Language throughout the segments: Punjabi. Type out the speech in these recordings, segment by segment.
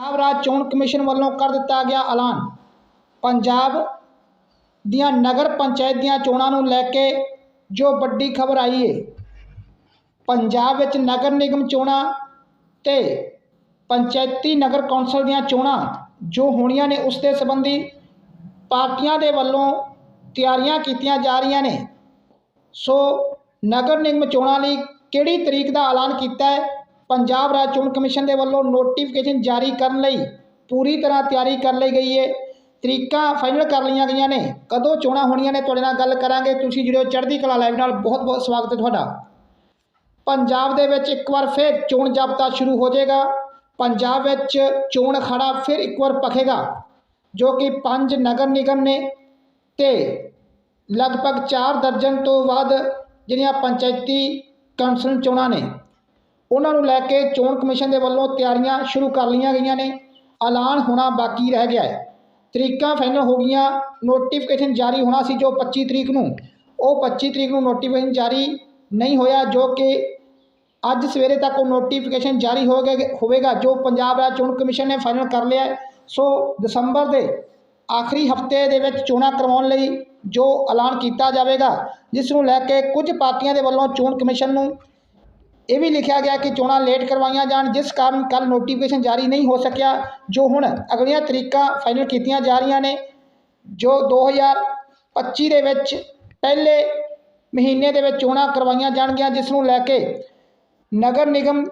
ਪੰਜਾਬ ਰਾਜ ਚੋਣ ਕਮਿਸ਼ਨ ਵੱਲੋਂ ਕਰ ਦਿੱਤਾ ਗਿਆ ਐਲਾਨ। ਪੰਜਾਬ ਦੀਆਂ ਨਗਰ ਪੰਚਾਇਤ ਦੀਆਂ ਚੋਣਾਂ ਨੂੰ ਲੈ ਕੇ ਜੋ ਵੱਡੀ ਖਬਰ ਆਈ ਹੈ ਪੰਜਾਬ ਵਿੱਚ ਨਗਰ ਨਿਗਮ ਚੋਣਾਂ ਤੇ ਪੰਚਾਇਤੀ ਨਗਰ ਕੌਂਸਲ ਦੀਆਂ ਚੋਣਾਂ ਜੋ ਹੋਣੀਆਂ ਨੇ, ਉਸ ਦੇ ਸੰਬੰਧੀ ਪਾਰਟੀਆਂ ਦੇ ਵੱਲੋਂ ਤਿਆਰੀਆਂ ਕੀਤੀਆਂ ਜਾ ਰਹੀਆਂ ਨੇ। ਸੋ ਨਗਰ ਨਿਗਮ ਚੋਣਾਂ ਲਈ ਕਿਹੜੀ ਤਰੀਕ ਦਾ ਐਲਾਨ ਕੀਤਾ ਹੈ? ਪੰਜਾਬ ਰਾਜ ਚੋਣ ਕਮਿਸ਼ਨ ਦੇ ਵੱਲੋਂ ਨੋਟੀਫਿਕੇਸ਼ਨ ਜਾਰੀ ਕਰਨ ਲਈ ਪੂਰੀ ਤਰ੍ਹਾਂ ਤਿਆਰੀ ਕਰ ਲਈ ਗਈ ਹੈ। ਤਰੀਕਾਂ ਫਾਈਨਲ ਕਰ ਲਈਆਂ ਗਈਆਂ ਨੇ। ਕਦੋਂ ਚੋਣਾਂ ਹੋਣੀਆਂ ਨੇ ਤੁਹਾਡੇ ਨਾਲ ਗੱਲ ਕਰਾਂਗੇ। ਤੁਸੀਂ ਜਿਹੜੇ ਚੜ੍ਹਦੀ ਕਲਾ ਲਾਈਵ ਨਾਲ। ਬਹੁਤ ਬਹੁਤ ਸਵਾਗਤ ਹੈ ਤੁਹਾਡਾ। ਪੰਜਾਬ ਦੇ ਵਿੱਚ ਇੱਕ ਵਾਰ ਫਿਰ ਚੋਣ ਜਾਬਤਾ ਸ਼ੁਰੂ ਹੋ ਜਾਏਗਾ। ਪੰਜਾਬ ਵਿੱਚ ਚੋਣ ਅਖਾੜਾ ਫਿਰ ਇੱਕ ਵਾਰ ਪਖੇਗਾ ਜੋ ਕਿ ਪੰਜ ਨਗਰ ਨਿਗਮ ਨੇ ਤੇ ਲਗਭਗ 4 ਦਰਜਨ ਤੋਂ ਵੱਧ ਜਿਹੜੀਆਂ ਪੰਚਾਇਤੀ ਕੌਂਸਲ ਚੋਣਾਂ ਨੇ। ਉਹਨਾਂ ਨੂੰ ਲੈ ਕੇ ਚੋਣ ਕਮਿਸ਼ਨ ਦੇ ਵੱਲੋਂ ਤਿਆਰੀਆਂ ਸ਼ੁਰੂ ਕਰ ਲਈਆਂ ਗਈਆਂ ਨੇ। ਐਲਾਨ ਹੋਣਾ ਬਾਕੀ ਰਹਿ ਗਿਆ ਹੈ। ਤਰੀਕਾਂ ਫਾਈਨਲ ਹੋ ਗਈਆਂ। ਨੋਟੀਫਿਕੇਸ਼ਨ ਜਾਰੀ ਹੋਣਾ ਸੀ ਜੋ 25 ਤਰੀਕ ਨੂੰ। ਉਹ 25 ਤਰੀਕ ਨੂੰ ਨੋਟੀਫਿਕੇਸ਼ਨ ਜਾਰੀ ਨਹੀਂ ਹੋਇਆ, ਜੋ ਕਿ ਅੱਜ ਸਵੇਰੇ ਤੱਕ ਉਹ ਨੋਟੀਫਿਕੇਸ਼ਨ ਜਾਰੀ ਹੋ ਗਿਆ ਹੋਵੇਗਾ, ਜੋ ਪੰਜਾਬ ਰਾਜ ਚੋਣ ਕਮਿਸ਼ਨ ਨੇ ਫਾਈਨਲ ਕਰ ਲਿਆ ਸੋ ਦਸੰਬਰ ਦੇ ਆਖਰੀ ਹਫ਼ਤੇ ਦੇ ਵਿੱਚ ਚੋਣਾਂ ਕਰਵਾਉਣ ਲਈ ਜੋ ਐਲਾਨ ਕੀਤਾ ਜਾਵੇਗਾ, ਜਿਸ ਨੂੰ ਲੈ ਕੇ ਕੁਝ ਪਾਰਟੀਆਂ ਦੇ ਵੱਲੋਂ ਚੋਣ ਕਮਿਸ਼ਨ ਨੂੰ ਇਹ ਵੀ ਲਿਖਿਆ ਗਿਆ ਕਿ ਚੋਣਾਂ ਲੇਟ ਕਰਵਾਈਆਂ ਜਾਣ, ਜਿਸ ਕਾਰਨ ਕੱਲ ਨੋਟੀਫਿਕੇਸ਼ਨ ਜਾਰੀ ਨਹੀਂ ਹੋ ਸਕਿਆ, ਜੋ ਹੁਣ ਅਗਲੀਆਂ ਤਰੀਕਾਂ ਫਾਈਨਲ ਕੀਤੀਆਂ ਜਾ ਰਹੀਆਂ ਨੇ, ਜੋ 2025 ਦੇ ਵਿੱਚ ਪਹਿਲੇ ਮਹੀਨੇ ਦੇ ਵਿੱਚ ਚੋਣਾਂ ਕਰਵਾਈਆਂ ਜਾਣਗੀਆਂ, ਜਿਸ ਨੂੰ ਲੈ ਕੇ ਨਗਰ ਨਿਗਮ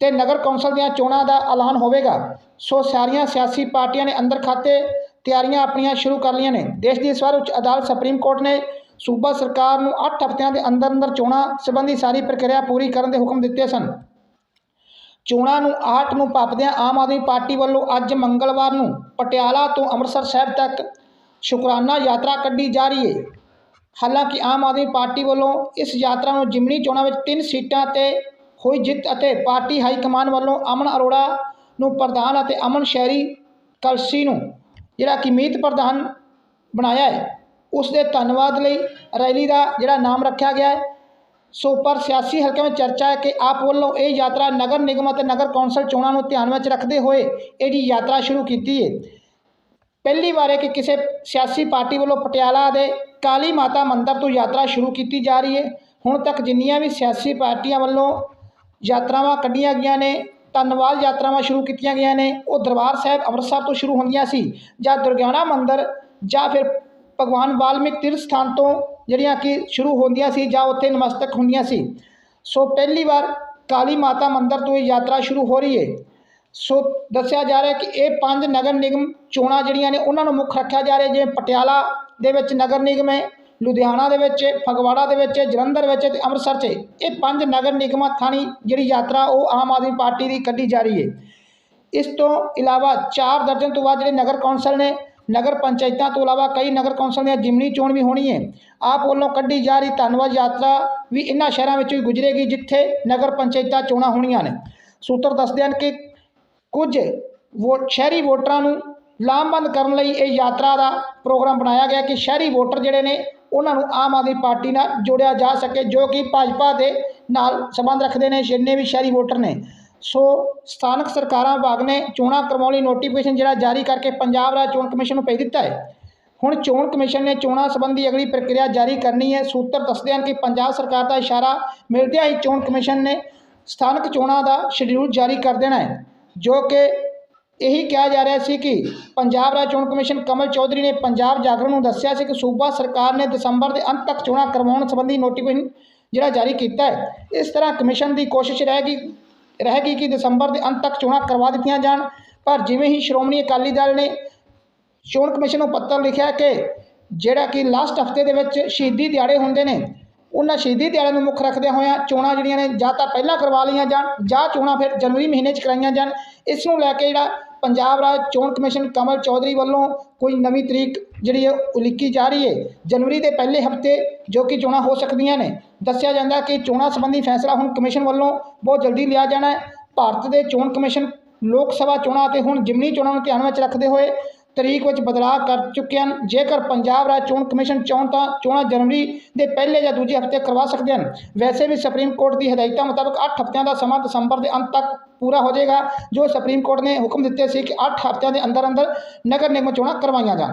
ਤੇ ਨਗਰ ਕੌਂਸਲ ਦੀਆਂ ਚੋਣਾਂ ਦਾ ਐਲਾਨ ਹੋਵੇਗਾ। ਸੋ ਸਾਰੀਆਂ ਸਿਆਸੀ ਪਾਰਟੀਆਂ ਨੇ ਅੰਦਰ ਖਾਤੇ ਤਿਆਰੀਆਂ ਆਪਣੀਆਂ ਸ਼ੁਰੂ ਕਰ ਲਈਆਂ ਨੇ। ਦੇਸ਼ ਦੀ ਇਸ ਵਾਰ ਉੱਚ ਅਦਾਲਤ ਸੁਪਰੀਮ ਕੋਰਟ ਨੇ ਸੂਬਾ ਸਰਕਾਰ ਨੂੰ 8 ਹਫ਼ਤਿਆਂ ਦੇ ਅੰਦਰ ਅੰਦਰ ਚੋਣਾਂ ਸੰਬੰਧੀ ਸਾਰੀ ਪ੍ਰਕਿਰਿਆ ਪੂਰੀ ਕਰਨ ਦੇ ਹੁਕਮ ਦਿੱਤੇ ਸਨ। ਚੋਣਾਂ ਨੂੰ ਆਹਟ ਨੂੰ ਭਾਪਦਿਆਂ ਆਮ ਆਦਮੀ ਪਾਰਟੀ ਵੱਲੋਂ ਅੱਜ ਮੰਗਲਵਾਰ ਨੂੰ ਪਟਿਆਲਾ ਤੋਂ ਅੰਮ੍ਰਿਤਸਰ ਸਾਹਿਬ ਤੱਕ ਸ਼ੁਕਰਾਨਾ ਯਾਤਰਾ ਕੱਢੀ ਜਾ ਰਹੀ ਹੈ ਹਾਲਾਂਕਿ ਆਮ ਆਦਮੀ ਪਾਰਟੀ ਵੱਲੋਂ ਇਸ ਯਾਤਰਾ ਨੂੰ ਜਿਮਨੀ ਚੋਣਾਂ ਵਿੱਚ ਤਿੰਨ ਸੀਟਾਂ ਤੇ ਹੋਈ ਜਿੱਤ ਅਤੇ ਪਾਰਟੀ ਹਾਈ ਕਮਾਨ ਵੱਲੋਂ ਅਮਨ ਅਰੋੜਾ ਨੂੰ ਪ੍ਰਧਾਨ ਅਤੇ ਅਮਨ ਸ਼ਹਿਰੀ ਕਲਸੀ ਨੂੰ, ਜਿਹੜਾ ਕਿ ਮੀਤ ਪ੍ਰਧਾਨ ਬਣਾਇਆ ਹੈ ਉਸ ਦੇ ਧੰਨਵਾਦ ਲਈ ਰੈਲੀ ਦਾ ਜਿਹੜਾ ਨਾਮ ਰੱਖਿਆ ਗਿਆ ਹੈ। ਸੋ ਪਰ ਸਿਆਸੀ ਹਲਕਿਆਂ ਵਿੱਚ ਚਰਚਾ ਹੈ ਕਿ ਆਪ ਵੱਲੋਂ ਇਹ ਯਾਤਰਾ ਨਗਰ ਨਿਗਮ ਅਤੇ ਨਗਰ ਕੌਂਸਲ ਚੋਣਾਂ ਨੂੰ ਧਿਆਨ ਵਿੱਚ ਰੱਖਦੇ ਹੋਏ ਇਹਦੀ ਯਾਤਰਾ ਸ਼ੁਰੂ ਕੀਤੀ ਹੈ। ਪਹਿਲੀ ਵਾਰ ਹੈ ਕਿ ਕਿਸੇ ਸਿਆਸੀ ਪਾਰਟੀ ਵੱਲੋਂ ਪਟਿਆਲਾ ਦੇ ਕਾਲੀ ਮਾਤਾ ਮੰਦਿਰ ਤੋਂ ਯਾਤਰਾ ਸ਼ੁਰੂ ਕੀਤੀ ਜਾ ਰਹੀ ਹੈ। ਹੁਣ ਤੱਕ ਜਿੰਨੀਆਂ ਵੀ ਸਿਆਸੀ ਪਾਰਟੀਆਂ ਵੱਲੋਂ ਯਾਤਰਾਵਾਂ ਕੱਢੀਆਂ ਗਈਆਂ ਨੇ, ਧੰਨਵਾਦ ਯਾਤਰਾਵਾਂ ਸ਼ੁਰੂ ਕੀਤੀਆਂ ਗਈਆਂ ਨੇ, ਉਹ ਦਰਬਾਰ ਸਾਹਿਬ ਅੰਮ੍ਰਿਤਸਰ ਤੋਂ ਸ਼ੁਰੂ ਹੁੰਦੀਆਂ ਸੀ ਜਾਂ ਦੁਰਗਿਆਣਾ ਮੰਦਿਰ ਜਾਂ ਫਿਰ ਭਗਵਾਨ ਵਾਲਮੀਕ ਤੀਰਥ ਸਥਾਨ ਤੋਂ ਜਿਹੜੀਆਂ ਕਿ ਸ਼ੁਰੂ ਹੁੰਦੀਆਂ ਸੀ ਜਾਂ ਉੱਥੇ ਨਮਸਤਕ ਹੁੰਦੀਆਂ ਸੀ। ਸੋ ਪਹਿਲੀ ਵਾਰ ਕਾਲੀ ਮਾਤਾ ਮੰਦਿਰ ਤੋਂ ਇਹ ਯਾਤਰਾ ਸ਼ੁਰੂ ਹੋ ਰਹੀ ਹੈ। ਸੋ ਦੱਸਿਆ ਜਾ ਰਿਹਾ ਕਿ ਇਹ ਪੰਜ ਨਗਰ ਨਿਗਮ ਚੋਣਾਂ ਜਿਹੜੀਆਂ ਨੇ ਉਹਨਾਂ ਨੂੰ ਮੁੱਖ ਰੱਖਿਆ ਜਾ ਰਿਹਾ, ਜਿਵੇਂ ਪਟਿਆਲਾ ਦੇ ਵਿੱਚ ਨਗਰ ਨਿਗਮ ਹੈ, ਲੁਧਿਆਣਾ ਦੇ ਵਿੱਚ, ਫਗਵਾੜਾ ਦੇ ਵਿੱਚ, ਜਲੰਧਰ ਵਿੱਚ ਹੈ ਤੇ ਅੰਮ੍ਰਿਤਸਰ 'ਚ। ਇਹ ਪੰਜ ਨਗਰ ਨਿਗਮਾਂ ਥਾਣੀ ਜਿਹੜੀ ਯਾਤਰਾ ਉਹ ਆਮ ਆਦਮੀ ਪਾਰਟੀ ਦੀ ਕੱਢੀ ਜਾ ਰਹੀ ਹੈ। ਇਸ ਤੋਂ ਇਲਾਵਾ ਚਾਰ ਦਰਜਨ ਤੋਂ ਬਾਅਦ ਜਿਹੜੇ ਨਗਰ ਕੌਂਸਲ ਨੇ ਨਗਰ ਪੰਚਾਇਤਾਂ ਤੋਂ ਇਲਾਵਾ ਕਈ ਨਗਰ ਕੌਂਸਲ ਦੀਆਂ ਜਿਮਨੀ ਚੋਣ ਵੀ ਹੋਣੀ ਹੈ ਆਪ ਵੱਲੋਂ ਕੱਢੀ ਜਾ ਰਹੀ ਧੰਨਵਾਦ ਯਾਤਰਾ ਵੀ ਇਹਨਾਂ ਸ਼ਹਿਰਾਂ ਵਿੱਚੋਂ ਹੀ ਗੁਜ਼ਰੇਗੀ, ਜਿੱਥੇ ਨਗਰ ਪੰਚਾਇਤਾਂ ਚੋਣਾਂ ਹੋਣੀਆਂ ਨੇ। ਸੂਤਰ ਦੱਸਦੇ ਹਨ ਕਿ ਕੁਝ ਵੋਟ ਸ਼ਹਿਰੀ ਵੋਟਰਾਂ ਨੂੰ ਲਾਮਬੰਦ ਕਰਨ ਲਈ ਇਹ ਯਾਤਰਾ ਦਾ ਪ੍ਰੋਗਰਾਮ ਬਣਾਇਆ ਗਿਆ ਕਿ ਸ਼ਹਿਰੀ ਵੋਟਰ ਜਿਹੜੇ ਨੇ ਉਹਨਾਂ ਨੂੰ ਆਮ ਆਦਮੀ ਪਾਰਟੀ ਨਾਲ ਜੋੜਿਆ ਜਾ ਸਕੇ, ਜੋ ਕਿ ਭਾਜਪਾ ਦੇ ਨਾਲ ਸੰਬੰਧ ਰੱਖਦੇ ਨੇ, ਜਿੰਨੇ ਵੀ ਸ਼ਹਿਰੀ ਵੋਟਰ ਨੇ। ਸੋ ਸਥਾਨਕ ਸਰਕਾਰਾਂ ਵਿਭਾਗ ਨੇ ਚੋਣਾਂ ਕਰਵਾਉਣ ਲਈ ਨੋਟੀਫਿਕੇਸ਼ਨ ਜਿਹੜਾ ਜਾਰੀ ਕਰਕੇ ਪੰਜਾਬ ਰਾਜ ਚੋਣ ਕਮਿਸ਼ਨ ਨੂੰ ਭੇਜ ਦਿੱਤਾ ਹੈ। ਹੁਣ ਚੋਣ ਕਮਿਸ਼ਨ ਨੇ ਚੋਣਾਂ ਸੰਬੰਧੀ ਅਗਲੀ ਪ੍ਰਕਿਰਿਆ ਜਾਰੀ ਕਰਨੀ ਹੈ। ਸੂਤਰ ਦੱਸਦੇ ਹਨ ਕਿ ਪੰਜਾਬ ਸਰਕਾਰ ਦਾ ਇਸ਼ਾਰਾ ਮਿਲਦਿਆਂ ਹੀ ਚੋਣ ਕਮਿਸ਼ਨ ਨੇ ਸਥਾਨਕ ਚੋਣਾਂ ਦਾ ਸ਼ਡਿਊਲ ਜਾਰੀ ਕਰ ਦੇਣਾ ਹੈ, ਜੋ ਕਿ ਇਹੀ ਕਿਹਾ ਜਾ ਰਿਹਾ ਸੀ ਕਿ ਪੰਜਾਬ ਰਾਜ ਚੋਣ ਕਮਿਸ਼ਨ ਕਮਲ ਚੌਧਰੀ ਨੇ ਪੰਜਾਬ ਜਾਗਰਣ ਨੂੰ ਦੱਸਿਆ ਸੀ ਕਿ ਸੂਬਾ ਸਰਕਾਰ ਨੇ ਦਸੰਬਰ ਦੇ ਅੰਤ ਤੱਕ ਚੋਣਾਂ ਕਰਵਾਉਣ ਸੰਬੰਧੀ ਨੋਟੀਫਿਕੇਸ਼ਨ ਜਿਹੜਾ ਜਾਰੀ ਕੀਤਾ ਹੈ। ਇਸ ਤਰ੍ਹਾਂ ਕਮਿਸ਼ਨ ਦੀ ਕੋਸ਼ਿਸ਼ ਰਹੇਗੀ ਰਹੇਗੀ ਕਿ ਦਸੰਬਰ ਦੇ ਅੰਤ ਤੱਕ ਚੋਣਾਂ ਕਰਵਾ ਦਿੱਤੀਆਂ ਜਾਣ। ਪਰ ਜਿਵੇਂ ਹੀ ਸ਼੍ਰੋਮਣੀ ਅਕਾਲੀ ਦਲ ਨੇ ਚੋਣ ਕਮਿਸ਼ਨ ਨੂੰ ਪੱਤਰ ਲਿਖਿਆ ਕਿ ਜਿਹੜਾ ਕਿ ਲਾਸਟ ਹਫ਼ਤੇ ਦੇ ਵਿੱਚ ਸ਼ਹੀਦੀ ਦਿਹਾੜੇ ਹੁੰਦੇ ਨੇ, ਉਹਨਾਂ ਸ਼ਹੀਦੀ ਦਿਹਾੜੇ ਨੂੰ ਮੁੱਖ ਰੱਖਦਿਆਂ ਹੋਇਆਂ ਚੋਣਾਂ ਜਿਹੜੀਆਂ ਨੇ ਜਾਂ ਤਾਂ ਪਹਿਲਾਂ ਕਰਵਾ ਲਈਆਂ ਜਾਣ ਜਾਂ ਚੋਣਾਂ ਫਿਰ ਜਨਵਰੀ ਮਹੀਨੇ 'ਚ ਕਰਾਈਆਂ ਜਾਣ। ਇਸ ਨੂੰ ਲੈ ਕੇ ਜਿਹੜਾ ਪੰਜਾਬ ਰਾਜ ਚੋਣ ਕਮਿਸ਼ਨ ਕਮਲ ਚੌਧਰੀ ਵੱਲੋਂ ਕੋਈ ਨਵੀਂ ਤਰੀਕ ਜਿਹੜੀ ਹੈ ਉਲੀਕੀ ਜਾ ਰਹੀ ਹੈ। ਜਨਵਰੀ ਦੇ ਪਹਿਲੇ ਹਫ਼ਤੇ ਜੋ ਕਿ ਚੋਣਾਂ ਹੋ ਸਕਦੀਆਂ ਨੇ, ਦੱਸਿਆ ਜਾਂਦਾ ਕਿ ਚੋਣਾਂ ਸੰਬੰਧੀ ਫੈਸਲਾ ਹੁਣ ਕਮਿਸ਼ਨ ਵੱਲੋਂ ਬਹੁਤ ਜਲਦੀ ਲਿਆ ਜਾਣਾ ਹੈ। ਭਾਰਤ ਦੇ ਚੋਣ ਕਮਿਸ਼ਨ ਲੋਕ ਸਭਾ ਚੋਣਾਂ ਅਤੇ ਹੁਣ ਜਿਮਨੀ ਚੋਣਾਂ ਨੂੰ ਧਿਆਨ ਵਿੱਚ ਰੱਖਦੇ ਹੋਏ ਤਰੀਕ ਵਿੱਚ ਬਦਲਾਅ ਕਰ ਚੁੱਕੇ ਹਨ। ਜੇਕਰ ਪੰਜਾਬ ਰਾਜ ਚੋਣ ਕਮਿਸ਼ਨ ਚਾਹੁਣ ਤਾਂ ਚੋਣਾਂ ਜਨਵਰੀ ਦੇ ਪਹਿਲੇ ਜਾਂ ਦੂਜੇ ਹਫ਼ਤੇ ਕਰਵਾ ਸਕਦੇ ਹਨ। ਵੈਸੇ ਵੀ ਸੁਪਰੀਮ ਕੋਰਟ ਦੀ ਹਦਾਇਤਾਂ ਮੁਤਾਬਕ 8 ਹਫ਼ਤਿਆਂ ਦਾ ਸਮਾਂ ਦਸੰਬਰ ਦੇ ਅੰਤ ਤੱਕ ਪੂਰਾ ਹੋ ਜਾਏਗਾ, ਜੋ ਸੁਪਰੀਮ ਕੋਰਟ ਨੇ ਹੁਕਮ ਦਿੱਤੇ ਸੀ ਕਿ 8 ਹਫ਼ਤਿਆਂ ਦੇ ਅੰਦਰ ਅੰਦਰ ਨਗਰ ਨਿਗਮ ਚੋਣਾਂ ਕਰਵਾਈਆਂ ਜਾਣ।